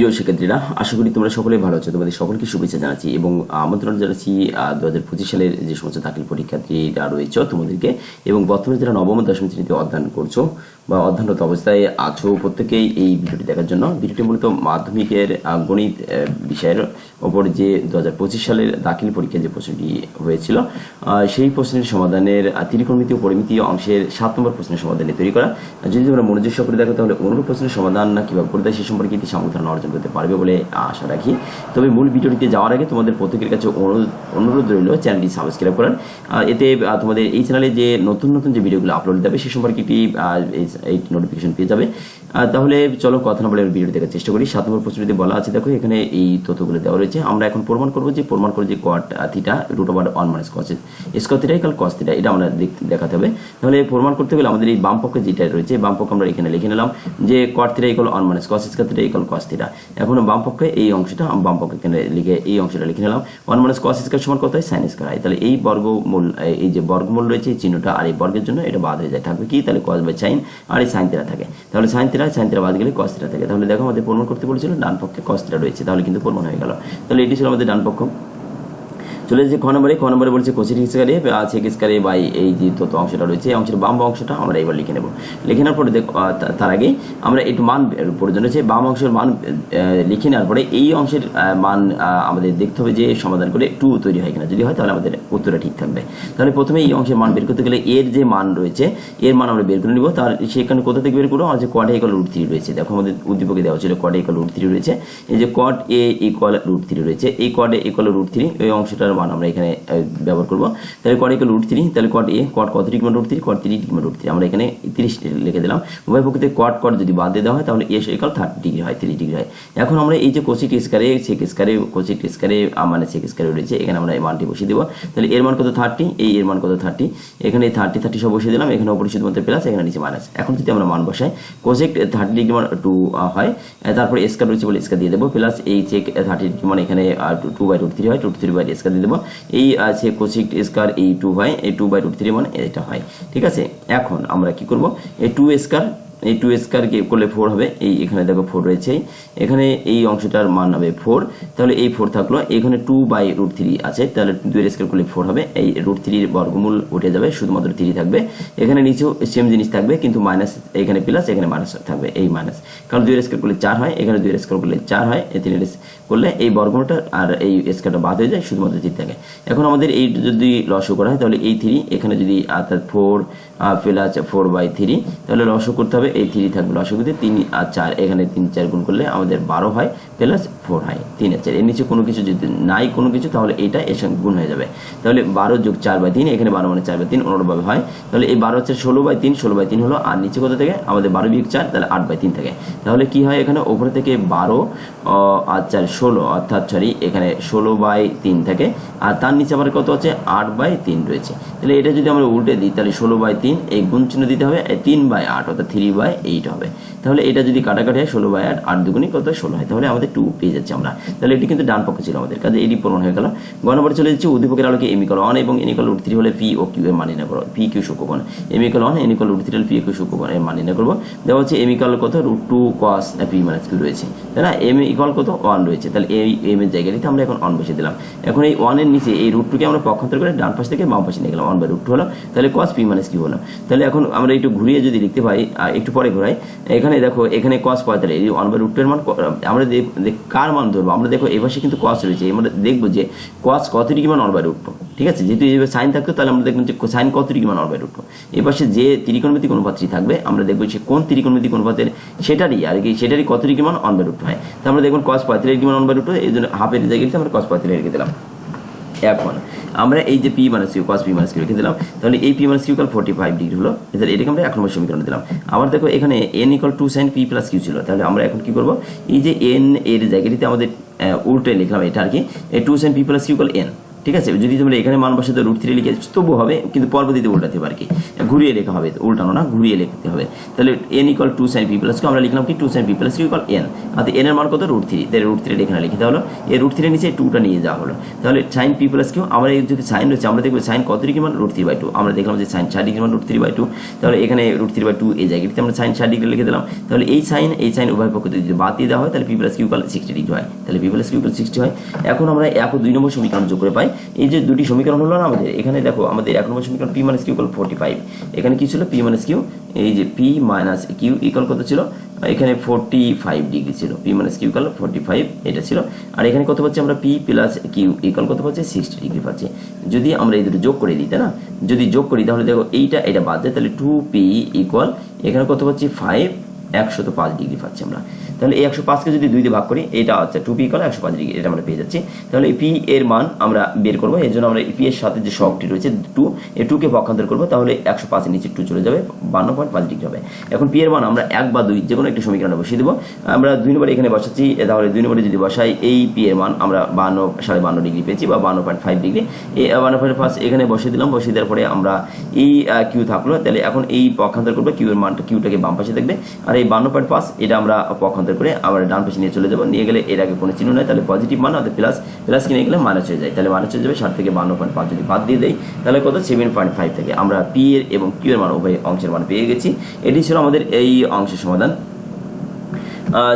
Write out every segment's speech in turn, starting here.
প্রিয় শিক্ষার্থীরা, আশা করি তোমরা সকলেই ভালো আছো। তোমাদের সকলকে শুভেচ্ছা জানাচ্ছি এবং আমন্ত্রণ জানাচ্ছি দু হাজার পঁচিশ সালের যে সমস্ত দাখিল পরীক্ষার্থীরা রয়েছে তোমাদেরকে এবং বর্তমানে যারা নবম দশম শ্রেণীতে অধ্যয়ন করছ বা অধ্যয়নরত অবস্থায় আছো প্রত্যেকেই এই ভিডিওটি দেখার জন্য। ভিডিওটি মূলত মাধ্যমিকের গণিত বিষয়ের ওপর যে দু হাজার পঁচিশ সালের দাখিল পরীক্ষায় যে প্রশ্নটি হয়েছিল সেই প্রশ্নের সমাধানের ত্রিকোণমিতি ও পরিমিতি অংশের সাত নম্বর প্রশ্নের সমাধানে তৈরি করা। যদি তোমরা মনোযোগ সহকারে দেখো, তাহলে অনুরূপ প্রশ্নের সমাধান কীভাবে করতে হয় সে সম্পর্কে একটি ধারণা অর্জন করতে পারবে বলে আশা রাখি। তবে মূল ভিডিওটিতে যাওয়ার আগে তোমাদের প্রত্যেকের কাছে অনুরোধ রইল চ্যানেলটি সাবস্ক্রাইব করার। এতে তোমাদের এই চ্যানেলে যে নতুন নতুন যে ভিডিওগুলো আপলোড দেবে, সে সম্পর্কে একটি এই- নোটিফিকেশন পেয়ে যাবে। তাহলে চলো কথা না বলে আমি ভিডিও দেখার চেষ্টা করি। সাত নম্বর প্রশ্নটিতে বলা আছে, দেখো, এখানে এই তথ্যগুলো দেওয়া রয়েছে। আমরা এখন প্রমাণ করব যে, প্রমাণ করব যে cot theta root over one minus cos square theta equal cos theta এটা আমরা দেখাতে হবে। তাহলে প্রমাণ করতে গেলে আমাদের এই বাম পক্ষে যেটা রয়েছে, বাম পক্ষে আমরা এখানে লিখে নিলাম যে cot theta equal one minus cos square theta equal cos theta এখন বাম পক্ষে এই অংশটা, বাম পক্ষে এখানে লিখে এই অংশটা লিখে নিলাম। ওয়ান মাইনাস কস স্কোয়ার সমান কত হয়? সাইন স্কোয়ার হয় তাহলে এই বর্গমূল, এই যে বর্গমূল রয়েছে, এই চিহ্নটা আর এই বর্গের জন্য এটা বাদ হয়ে যায়। থাকবে কি? তাহলে কস বাই সাইন আর এই সাইন থাকে। তাহলে সাইন তেরা সাইন বাদ গেলে কস থাকে। তাহলে দেখো আমাদের প্রমাণ করতে বলেছিল, ডান পক্ষে কস রয়েছে। তাহলে কিন্তু প্রমাণ হয়ে গেল। তাহলে এটি ছিল আমাদের ডান পক্ষ। চলে যে খ নম্বরে খ নম্বরে বলছে কোচির হিসকারে সেক হিসকারে বাই এই যে তত অংশটা রয়েছে অংশের বাম অংশটা আমরা এবার লিখে নেব। লিখে নেওয়ার পরে দেখো তার আগে আমরা একটু মান প্রয়োজন রয়েছে বাম অংশের মান লিখে নেওয়ার পরে এই অংশের মান আমাদের দেখতে হবে যে সমাধান করে টু তৈরি হয় কিনা। যদি হয় তাহলে আমাদের উত্তরটা ঠিক থাকবে। তাহলে প্রথমে এই অংশের মান বের করতে গেলে এর যে মান রয়েছে, এর মান আমরা বের করে নিব। তার সেখানে কোথা থেকে বের করব? আমার যে কট ইকাল রুট থ্রি রয়েছে। দেখো আমাদের উদ্দীপকে দেওয়া ছিল কট ইকাল রুট থ্রি রয়েছে। এই যে cot A equal root three রয়েছে। এই cot A equal root three এই অংশটার মান আমরা এখানে ব্যবহার করব। তাহলে কট ইকুয়াল রুট থ্রি তাহলে কট এ কট কত degree root three cot three degree root three আমরা এখানে তিরিশ লিখে দিলাম। উভয় পক্ষে কট কট যদি বাদ দিয়ে দেওয়া হয়, তাহলে এ ইকাল থার্টি ডিগ্রি হয় তিরিশ ডিগ্রি হয়। এখন আমরা এই যে কোচিট স্কারে সেক স্কারে কোচিট স্কারে মানে সেক স্কারে রয়েছে, এখানে আমরা এই মানটি বসিয়ে দেবো। তাহলে এর মান কত থার্টি এই এর মান কত থার্টি এখানে থার্টি থার্টি সব বসিয়ে দিলাম। এখানে উপরে শুধুমাত্র প্লাস এখানে নিচে মাইনাস এখন যদি আমরা মান বসাই কোসেক থার্টি ডিগ্রি মান টু হয় তারপরে স্কার রয়েছে বলে স্কার দিয়ে দেবো। প্লাস এই চেক থার্টি ডিগ্রি মানে এখানে টু বাই রুট থ্রি হয় টু থ্রি বাই স্কার দিয়ে দেবো। এই আছে কোসিক স্কোয়ার এই টু বাই এই টু বাই রুট থ্রি মানে এটা হয়। ঠিক আছে? এখন আমরা কি করব? এই টু স্কার এই টু স্কোয়ার করলে ফোর হবে। এই এখানে দেখো ফোর রয়েছে। এখানে এই অংশটার মান হবে ফোর তাহলে এই ফোর থাকল। এখানে টু বাই রুট থ্রি আছে। তাহলে দুই স্কোয়ার করলে ফোর হবে। এই রুট থ্রির বর্গমূল উঠে যাবে। শুধুমাত্র থ্রি থাকবে। এখানে নিচেও সেম জিনিস থাকবে, কিন্তু মাইনাস এখানে প্লাস এখানে মাইনাস থাকবে। এই মাইনাস কারণ দুই স্কোয়ার করলে চার হয়। এখানে দুই স্কোয়ার করলে চার হয়। এই তিনের করলে এই বর্গমূলটা আর এই স্কোয়ারটা বাদ হয়ে যায়। শুধুমাত্র থ্রি থাকে। এখন আমাদের এই যদি লসও করা হয়, তাহলে এই থ্রি এখানে যদি অর্থাৎ four plus four by three তাহলে লসও করতে হবে। এই থ্রি লসও করতে তিন আর চার, এখানে তিন, চার গুণ করলে আমাদের বারো হয়, প্লাস ফোর হয়, তিন আর চার। এর নিচে কোনো কিছু যদি নাই কোনো কিছু, তাহলে এটা এর সঙ্গে গুণ হয়ে যাবে। তাহলে বারো যোগ চার বাই তিন, এখানে বারো মানে চার বাই তিন, অনুরূপভাবে হয়। তাহলে এই বারো হচ্ছে ষোলো বাই তিন, ষোলো বাই তিন হলো আর নিচে কত থেকে? আমাদের বারো বিয়োগ চার, তাহলে আট বাই তিন থাকে। তাহলে কি হয় এখানে? ওপরে থেকে বারো আর চার ষোলো, অর্থাৎ সরি, এখানে ষোলো বাই তিন থাকে। আর তার নিচে আবার কত আছে? আট বাই তিন রয়েছে। তাহলে এটা যদি আমরা উল্টে দিই, তাহলে ষোলো বাই তিন, এই গুণ চিহ্ন দিতে হবে, তিন বাই আট, অর্থাৎ থ্রি বাই এইট হবে। তাহলে এটা যদি কাটাকাটি হয় ষোলো বাই আট আট দুগুণি কত? ষোলো হয়। তাহলে আমাদের টু পেয়ে যাচ্ছে আমরা। তাহলে এটি কিন্তু ডান পক্ষে ছিল আমাদের। কাজে এটি পূরণ হয়ে গেল। গ নম্বরে চলে যাচ্ছে উদ্দীপকের আলোকে এমিকল ওয়ান এবং এনিকল রুট থ্রি হলে পি ও কিউ এর মানি না করো। P Q শুকোবন M equal one N equal root three হলে পি কিউ শুকোবন এর মানি না করব। দেওয়া হচ্ছে এমিকল কত? Root two cos P minus Q রয়েছে। তাই না? এম ইকল কত? ওয়ান রয়েছে। তাহলে এই এম এর জায়গাটিতে আমরা এখন অন বসিয়ে দিলাম। এখন এই ওয়ানের নিচে এই রুট টুকে আমরা পক্ষান্তর করে ডান পাশ থেকে বাম পাশে নিয়ে গেলাম। ওয়ান বাই রুট টু হলো। তাহলে কস পি মাইনাস কিউ হলো। তাহলে এখন আমরা একটু ঘুরিয়ে যদি লিখতে পাই একটু পরে ঘুরাই। এখানে দেখো, এখানে কস পঁয়তাল্লিশ এই ওয়ান বাই রুট এর মান আমরা কার মান ধরবো, আমরা দেখো এই পাশে কিন্তু কস রয়েছে। আমরা দেখব যে কস কত ডিগ্রি মান ওয়ান বাই রুট ঠিক আছে? যেহেতু এই সাইন থাকতো, তাহলে আমরা দেখব যে সাইন কত ডিগ্রি মান ওয়ান বাই রুট এই পাশে যে ত্রিকোণমিতিক অনুপাতটি থাকবে, আমরা দেখব যে কোন ত্রিকোণমিতিক অনুপাতের সেটারই, আর কি সেটারই কত ডিগ্রি মান ওয়ান বাই রুট হয়। তো আমরা দেখুন কস পঁয়তাল্লিশ ডিগ্রি মান ওয়ান বাই রুট এই জন্য হাফের জায়গায় আমরা কস পঁয়তাল্লিশ রেখে দিলাম। এখন আমরা এই যে P minus Q cos P minus Q দিলাম, তাহলে এই P minus Q equal forty five degree হলো। তাহলে এটাকে আমরা এক নম্বর সমীকরণ দিলাম। আবার দেখো এখানে N equal two sine P plus Q ছিল। তাহলে আমরা এখন কি করব? এই যে এন এর জায়গাটিতে আমাদের উল্টে লিখলাম এটা আর কি। Two sine P plus Q equal N ঠিক আছে? যদি তোমরা এখানে মান বসাতে রুট থ্রি লিখে তবু হবে, কিন্তু পরবর্তীতে উল্টাতে হবে আর কি? ঘুরিয়ে লেখা হবে, উল্টানো না, ঘুরিয়ে লিখতে হবে। তাহলে N equal two sine P প্লাসকে আমরা লিখলাম কি? Two sine P plus equal N অর্থাৎ এন এর মান কত? রুট থ্রি তাহলে রুট থ্রি এখানে লিখে দেওয়া হলো। এই রুট থ্রি নিচে টুটা নিয়ে যাওয়া হলো। তাহলে সাইন পি প্লাস কিউ আমরা যদি সাইন রয়েছে, আমরা দেখব সাইন কত ডিগ্রি মান? রুট থ্রি বাই টু আমরা দেখলাম যে সাইন ষাট ডিগ্রি মান রুট থ্রি বাই টু তাহলে এখানে রুট থ্রি বাই টু এই জায়গাটিতে আমরা সাইন ষাট ডিগ্রি লিখে দিলাম। তাহলে এই সাইন এই সাইন উভয় পক্ষ যদি বাদ দিয়ে দেওয়া হয়, তাহলে P plus Q equal sixty degree হয়। তাহলে P plus Q equal sixty হয়। এখন আমরা এক ও দুই নম্বর সমীকরণ যোগ করে পাই। এই যে দুটি সমীকরণ হলো না আমাদের, এখানে দেখো আমাদের এক নম্বর সমীকরণ P minus Q equal forty five এখানে কি ছিল? পি মাইনাস কিউ এই যে পি মাইনাস কিউ ইকাল কত ছিল? এখানে ফোর্টি ফাইভ ডিগ্রি ছিল। P minus Q equal forty five এটা ছিল। আর এখানে কত পাচ্ছি আমরা? পি প্লাস কিউ ইকাল কত পাচ্ছি? সিক্সটি ডিগ্রি পাচ্ছি। যদি আমরা এই দুটো যোগ করে দিই, তাই না? যদি যোগ করি, তাহলে দেখো এইটা, এটা বাদ যায় তাহলে টু পি ইকুয়াল এখানে কত পাচ্ছি? ফাইভ একশো তো পাঁচ ডিগ্রি পাচ্ছি আমরা। তাহলে এই একশো পাঁচকে যদি দুই দিয়ে ভাগ করি, এটা হচ্ছে টু পি ইকুয়াল একশো পাঁচ ডিগ্রি, এটা আমরা পেয়ে যাচ্ছি। তাহলে পি এর মান আমরা বের করব, এর জন্য আমরা পি এর সাথে যে শখটি রয়েছে টু এই টুকে পক্ষান্তর করব, তাহলে একশো পাঁচের নিচে টু চলে যাবে, বান্ন পয়েন্ট পাঁচ ডিগ্রি হবে। এখন পি এর মান আমরা এক বা দুই যে কোনো একটি সমীকরণে বসিয়ে দেবো। আমরা দুই নম্বরে এখানে বসাচ্ছি তাহলে দুই নম্বরে যদি বসাই, এই পি এর মান আমরা বান্ন, সাড়ে বান্ন ডিগ্রি পেয়েছি বা বান্ন পয়েন্ট ফাইভ ডিগ্রি। এই বান্ন পয়েন্ট পাঁচ এখানে বসিয়ে দিলাম, বসিয়ে দেওয়ার পরে আমরা এই কিউ থাকল। তাহলে এখন এই পক্ষান্তর করব কিউ এর মানটা কিউটাকে বাম পাশে দেখবে আর এই বান্ন পয়েন্ট পাঁচ, এটা আমরা পক্ষান্তর করে আবার ডান পাশে নিয়ে চলে যাব। নিয়ে গেলে এর আগে কোনো চিহ্ন নয় তাহলে পজিটিভ মান অর্থাৎ প্লাস প্লাস কিনে গেলে মাইনাস হয়ে যায়। তাহলে মাইনাস হয়ে যাবে ষাট থেকে বান্ন পয়েন্ট পাঁচ যদি বাদ দিয়ে দেয় তাহলে কত? সেভেন পয়েন্ট ফাইভ থেকে। আমরা পি এর এবং কিউ এর মান, উভয় অংশের মান পেয়ে গেছি। এটি ছিল আমাদের এই অংশের সমাধান।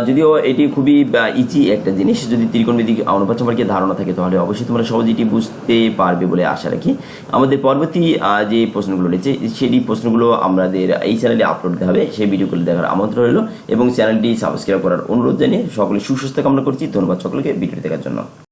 যদিও এটি খুবই ইচি একটা জিনিস, যদি ত্রিকোণমিতিক অনুপাত সম্পর্কে ধারণা থাকে, তাহলে অবশ্যই তোমরা সহজে এটি বুঝতে পারবে বলে আশা রাখি। আমাদের পরবর্তী যে প্রশ্নগুলো রয়েছে সেই প্রশ্নগুলো আমাদের এই চ্যানেলে আপলোড হবে। সেই ভিডিওগুলো দেখার আমন্ত্রণ রইল এবং চ্যানেলটি সাবস্ক্রাইব করার অনুরোধ জানিয়ে সকলে সুস্বাস্থ্য কামনা করছি। ধন্যবাদ সকলকে ভিডিও দেখার জন্য।